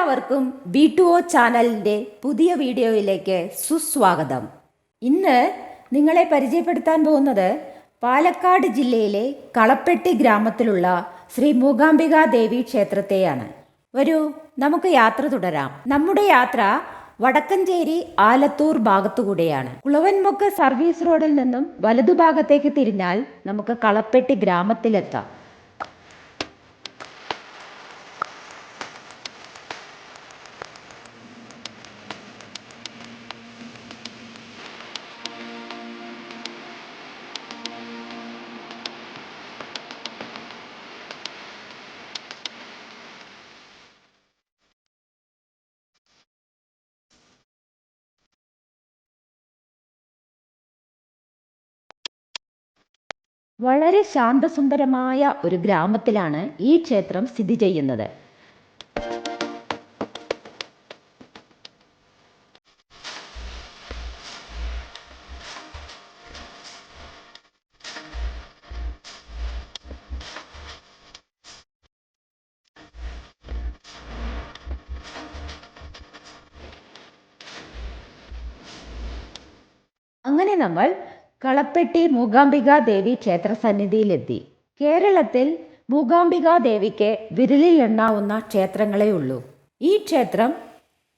എല്ലാവർക്കും B to O ചാനലിന്റെ പുതിയ വീഡിയോയിലേക്ക് സുസ്വാഗതം. ഇന്ന് നിങ്ങളെ പരിചയപ്പെടുത്താൻ പോകുന്നത് പാലക്കാട് ജില്ലയിലെ കളപ്പെട്ടി ഗ്രാമത്തിലുള്ള ശ്രീ മൂകാംബിക ദേവി ക്ഷേത്രത്തെയാണ്. വരൂ നമുക്ക് യാത്ര തുടരാം. നമ്മുടെ യാത്ര വടക്കഞ്ചേരി ആലത്തൂർ ഭാഗത്തുകൂടെയാണ്. കുളവൻമുക്ക് സർവീസ് റോഡിൽ നിന്നും വലതുഭാഗത്തേക്ക് തിരിഞ്ഞാൽ നമുക്ക് കളപ്പെട്ടി ഗ്രാമത്തിലെത്താം. വളരെ ശാന്തസുന്ദരമായ ഒരു ഗ്രാമത്തിലാണ് ഈ ക്ഷേത്രം സ്ഥിതി ചെയ്യുന്നത്. അങ്ങനെ നമ്മൾ കളപ്പെട്ടി മൂകാംബികാദേവി ക്ഷേത്ര സന്നിധിയിലെത്തി കേരളത്തിൽ മൂകാംബികാദേവിക്ക് വിരലിൽ എണ്ണാവുന്ന ക്ഷേത്രങ്ങളേ ഉള്ളൂ ഈ ക്ഷേത്രം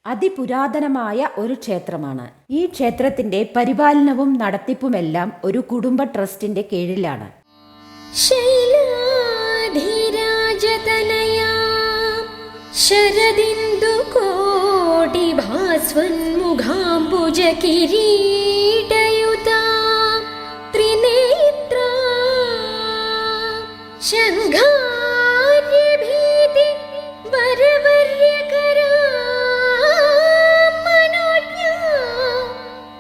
അതിപുരാതനമായ ഒരു ക്ഷേത്രമാണ്. ഈ ക്ഷേത്രത്തിന്റെ പരിപാലനവും നടത്തിപ്പുമെല്ലാം ഒരു കുടുംബ ട്രസ്റ്റിന്റെ കീഴിലാണ്. ശരദിന്ദു കോടി ഭാസ്വൻ മുഖാംബുജ കിരീ शङ्घार्यभीति वरवर्यकरा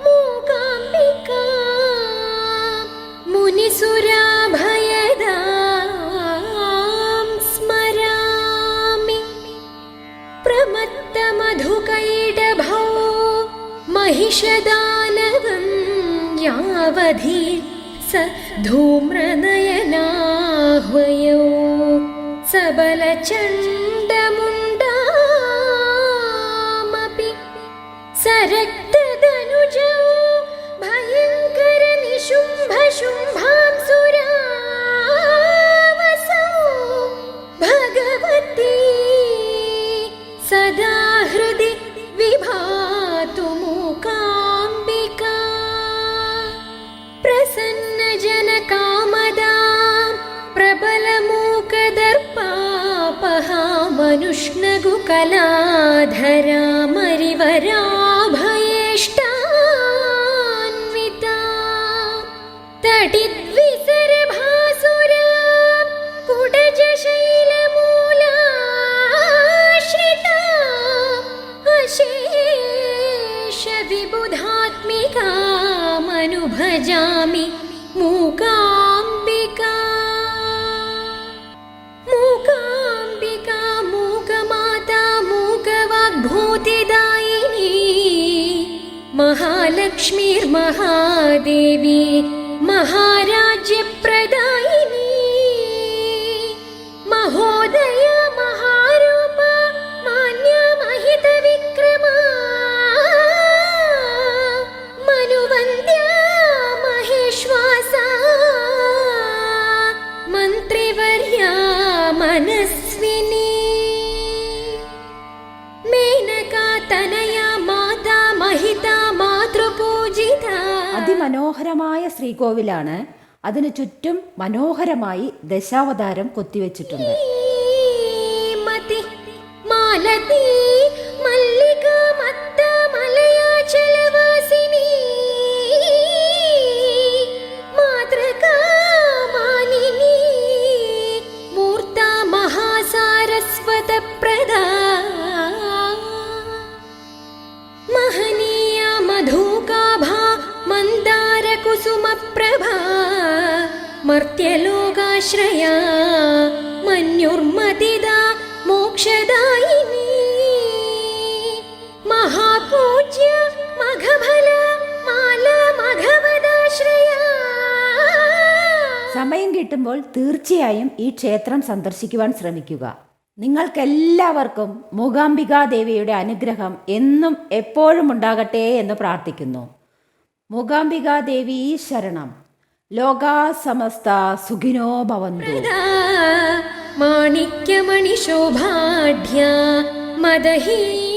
मूकाम्बिका मुनिसुराभयदां स्मरामि प्रमत्तमधुकैडभौ महिषदानवं यावधि स आह्वयो सबलचण्डमुण्डामपि सरक्तदनुजौ भयङ्कर निशुम्भशुम्भाक्सुरावसा भगवती सदा हृदि विभा प्रबलमूकदर्पापहामनुष्णगुकलाधरामरिवराभयेष्टान्विता तटिद्विसरभासुरा कुडजशैलमूलाश्रिता अशेषविबुधात्मिकामनुभजामि मूकाम्बिका महालक्ष्मीर्महादेवी महाराज्यप्रदायिनी महोदय महारूप मान्य महितविक्रमा मनुवन्द्या महेश्वासा मन्त्रिवर्या मनस्विनी അതിമനോഹരമായ ശ്രീകോവിലാണ് അതിനു ചുറ്റും മനോഹരമായി ദശാവതാരം കൊത്തിവെച്ചിട്ടുണ്ട്. മാലതി കുസുമപ്രഭ മർത്യലോകാശ്രയ മഞ്ഞുർമതിദ മോക്ഷദായിനി. മഹാപൂജ്യ മഘഫല മാല മഘവദാശ്രയ സമയം കിട്ടുമ്പോൾ തീർച്ചയായും ഈ ക്ഷേത്രം സന്ദർശിക്കുവാൻ ശ്രമിക്കുക. നിങ്ങൾക്കെല്ലാവർക്കും മൂകാംബികാദേവിയുടെ അനുഗ്രഹം എന്നും എപ്പോഴും ഉണ്ടാകട്ടെ എന്ന് പ്രാർത്ഥിക്കുന്നു. മൂകാംബികാദേവി ശരണം. ലോകാ സമസ്ത സുഖിനോ ഭവന്തു. മാണിക്യമണിശോഭാഢ്യ മദഹീ